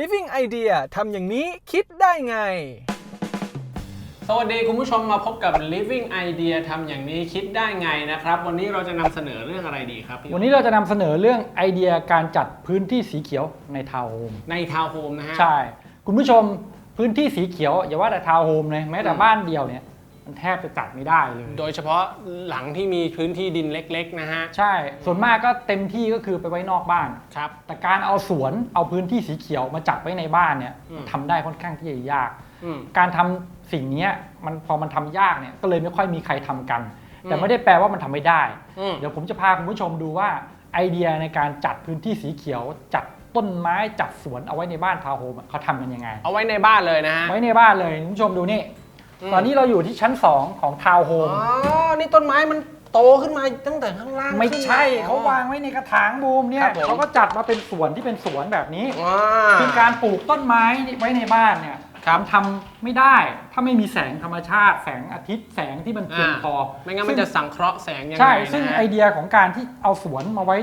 Living Idea ทำอย่างนี้คิดได้ไง สวัสดีคุณผู้ชมมาพบกับ Living Idea ทำอย่างนี้คิดได้ไงนะครับ วันนี้เราจะนำเสนอเรื่องอะไรดีครับพี่วันนี้เราจะนำเสนอเรื่องไอเดียการจัดพื้นที่สีเขียวในทาวน์โฮมในทาวน์โฮมนะฮะ ใช่ คุณผู้ชมพื้นที่สีเขียวอย่าว่าแต่ทาวน์โฮมเลยแม้แต่อืมบ้านเดียวเนี่ย มันแทบจะจัดไม่ได้เลย โดยเฉพาะหลังที่มีพื้นที่ดินเล็ก ๆ นะฮะ ใช่ ส่วนมากก็เต็มที่ก็คือไปไว้นอกบ้าน ครับ แต่การเอาสวนเอาพื้นที่สีเขียวมาจัดไว้ในบ้านเนี่ยอืม ทำได้ค่อนข้างที่จะยาก อืม การทำสิ่งเนี้ยมันพอมันทำยากเนี่ยก็เลยไม่ค่อยมีใครทำกัน แต่อืมไม่ได้แปลว่ามันทำไม่ได้ อืม เดี๋ยวผมจะพาคุณผู้ชมดูว่าไอเดียในการจัดพื้นที่สีเขียว จัดต้นไม้จัดสวนเอาไว้ในบ้านทาวน์โฮมอะเขาทำกันยังไง เอาไว้ในบ้านเลยนะฮะ ไว้ในบ้านเลยคุณผู้ชมดูนี่อืม ตอนนี้เราอยู่ที่ชั้น 2 ของทาวน์โฮอ๋ม อ นี่ต้นไม้มันโตขึ้นมาตั้งแต่ข้างล่างไม่ใช่ ขึ้นม เขาวางไว้ในกระถางบูมเนี่คยรับผม เขาก็จัดมาเป็นสวนที่เป็นสวนแบบนี้ อ่า คือการปลูกต้นไม้ไว้ในบ้านเนี่ยครับมันทำไม่ได้ ถ้าไม่มีแสงธรรมชาติ แสงอาทิตย์แสงที่มันเพียงพอไม่งั้นมันจะสังเคราะห์แสงยังไงใช่นะฮะซึ่งไอเดียของการที่เอาสวนมาไว้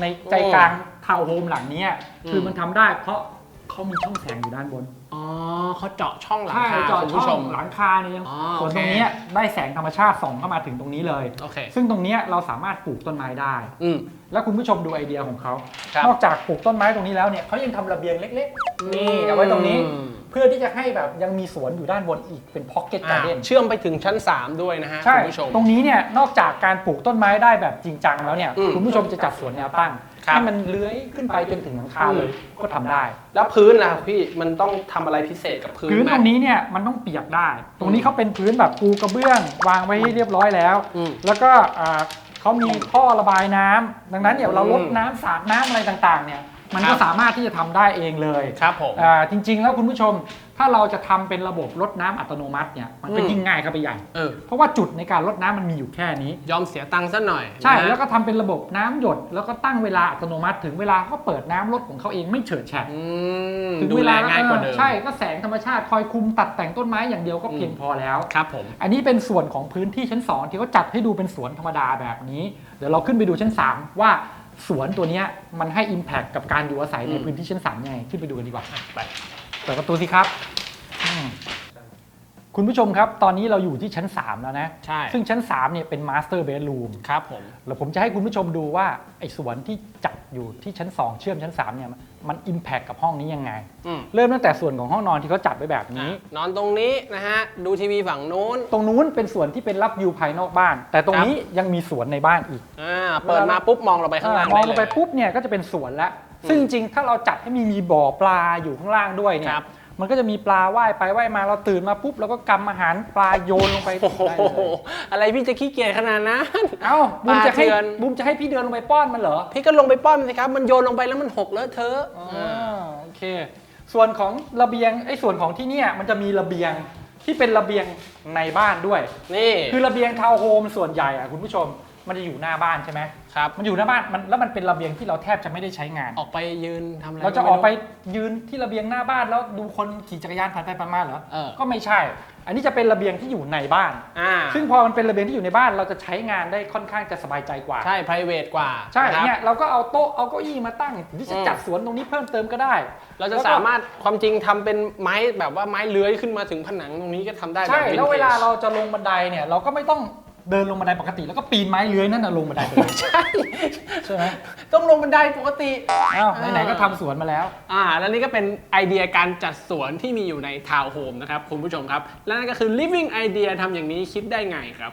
ในใจโอ้กลางทาวน์โฮมหลังเนี้ยคืออม มันทำได้เพราะเขามีช่องแสงอยู่ด้านบนอ๋อเขาเจาะช่องหลังใช่คาเจาะคุณช่ผู้ชองม หลังคาเนี่ยยังอ๋อส่วนโอเคตรงเนี้ยได้แสงธรรมชาติส่องเข้ามาถึงตรงนี้เลย โอเค ซึ่งตรงเนี้ยเราสามารถปลูกต้นไม้ได้ อืม แล้วคุณผู้ชมดูไอเดียของเขา ครับ นอกจากปลูกต้นไม้ตรงนี้แล้วเนี่ยเขายังทำระเบียงเล็กๆ นี่เอาไว้ตรงนี้อืมเพื่อที่จะให้แบบยังมีสวนอยู่ด้านบนอีกเป็นพ็อกเก็ตการ์เด้น อะเชื่อมไปถึงชั้น 3 ด้วยนะฮะใช่ คุณผู้ชม ตรงนี้เนี่ยนอกจากการปลูกต้นไม้ได้แบบจริงจังแล้วเนี่ย อืมคุณผู้ชมจะจัดสวนแนวตั้งครับ ให้มันเลื้อยขึ้นไปจนถึงหลังคาเลยก็ทำได้ แล้วพื้นล่ะพี่มันต้องทำอะไรพิเศษกับพื้นพื้นไหมตรงนี้เนี่ยมันต้องเปียกได้ ตรงนี้เขาเป็นพื้นแบบปูกระเบื้อง วางไว้ให้เรียบร้อยแล้วอืมแล้วก็อ่าเขามีท่อระบายน้ำดังนั้นเนี่ยเราลดอืมน้ำสาดน้ำอะไรต่างๆเนี่ย มันครัก็บสามารถที่จะทำได้เองเลยครับผมอ่าจริง ๆ แล้วคุณผู้ชมถ้าเราจะทำเป็นระบบลดน้ำอัตโนมัติเนี่ยมันก็อืมยิ่งง่ายเข้าไปใหญ่เออเพราะว่าจุดในการลดน้ำมันมีอยู่แค่นี้ ยอมเสียตังค์ซะหน่อย ใช่นะแล้วก็ทำเป็นระบบน้ำหยด แล้วก็ตั้งเวลาอัตโนมัติ ถึงเวลาก็เปิดน้ำลดของเขาเองไม่เฉิดแฉะอืมถึงดูเวแลลาง่ายกว่าเดิมใช่ก็แสงธรรมชาติคอยคุมตัดแต่งต้นไม้อย่างเดียวก็เพียงพอแล้วครับผมอันนี้เป็นส่วนของพื้นที่ชั้น 2 ที่เขาจัดให้ดูเป็นสวนธรรมดาแบบนี้ เดี๋ยวเราขึ้นไปดูชั้น 3 ว่า สวนตัวเนี้ยมันให้ Impact กับการอยู่อาศัยในอืมพื้นที่ชั้น3ยังไงขึ้นไปดูกันดีกว่าไปเปิดประตูสิครับอืม คุณผู้ชมครับ ตอนนี้เราอยู่ที่ชั้น 3 แล้วนะ ใช่ ซึ่งชั้น 3เนี่ยเป็น Master Bedroom ครับผม แล้วผมจะให้คุณผู้ชมดูว่าไอ้สวนที่จัดอยู่ที่ชั้น 2 เชื่อมชั้น 3 เนี่ย มัน Impact กับห้องนี้ยังไง อืม เริ่มตั้งแต่ส่วนของห้องนอนที่เขาจัดไว้แบบนี้ นอนตรงนี้นะฮะ ดูทีวีฝั่งนู้น ตรงนู้นเป็นส่วนที่เป็นรับวิวภายนอกบ้าน แต่ตรงนี้ยังมีสวนในบ้านอีก อ่า เปิดมาปุ๊บมองเราไปข้างล่างมองได้ลเลงไปยปุ๊บเนี่ยก็จะเป็นสวนแล้ว ซึ่งจริงๆถ้าเราจัดให้มีมีบ่อปลาอยู่ข้างล่างด้วยเนี่คย รับ มันก็จะมีปลาว่ายไปว่ายมาเราตื่นมาปุ๊บเราก็กำอาหาร ปลาโยนลงไปโอ้โหได้เลยอะไรพี่จะขี้เกียจขนาดนั้น เอ้าบูมจะให้ปลาเทือน บูมจะให้พี่เดินลงไปป้อนมันเหรอพี่ก็ลงไปป้อนมันสิครับ มันโยนลงไปแล้วมันหกเลอะเทอะอ่าโอเค ส่วนของระเบียงไอ้ส่วนของที่เนี่ยมันจะมีระเบียงที่เป็นระเบียงในบ้านด้วย นี่ คือระเบียงทาวน์โฮมส่วนใหญ่อะคุณผู้ชม มันจะอยู่หน้าบ้านใช่ไหมครับ มันอยู่หน้าบ้านมันแล้วมันเป็นระเบียงที่เราแทบจะไม่ได้ใช้งาน ออกไปยืนทำอะไรเราจะออกไปม่ยืนที่ระเบียงหน้าบ้านแล้วดูคนขี่จักรยานผ่านไปผ่านมาเหรอ เออก็ไม่ใช่ อันนี้จะเป็นระเบียงที่อยู่ในบ้าน อ่าซึ่งพอมันเป็นระเบียงที่อยู่ในบ้านเราจะใช้งานได้ค่อนข้างจะสบายใจกว่า ใช่ private กว่าใช่ะครับเนี่ยเราก็เอาโต๊ะเอาเก้าอี้มาตั้งหรือจะอืมจัดสวนตรงนี้เพิ่มเติมก็ได้ เราจะแล้วก็ สามารถความจริงทำเป็นไม้แบบว่าไม้เลื้อยขึ้นมาถึงผนังตรงนี้ก็ทำได้ใช่บบแล้วเวลา vintage เราจะลงบันไดเนี่ยเราก็ไม่ต้อง เดินลงบันไดปกติแล้วก็ปีนไม้เลื้อยนั่นน่ะลงบันไดไปเลยใช่ใช่ไหมต้องลงบันไดปกติ อ้าวไหนๆก็ทำสวนมาแล้ว อ่า แล้วนี่ก็เป็นไอเดียการจัดสวนที่มีอยู่ในทาวน์โฮมนะครับคุณผู้ชมครับ และนั่นก็คือ living idea ทำอย่างนี้คิดได้ไงครับ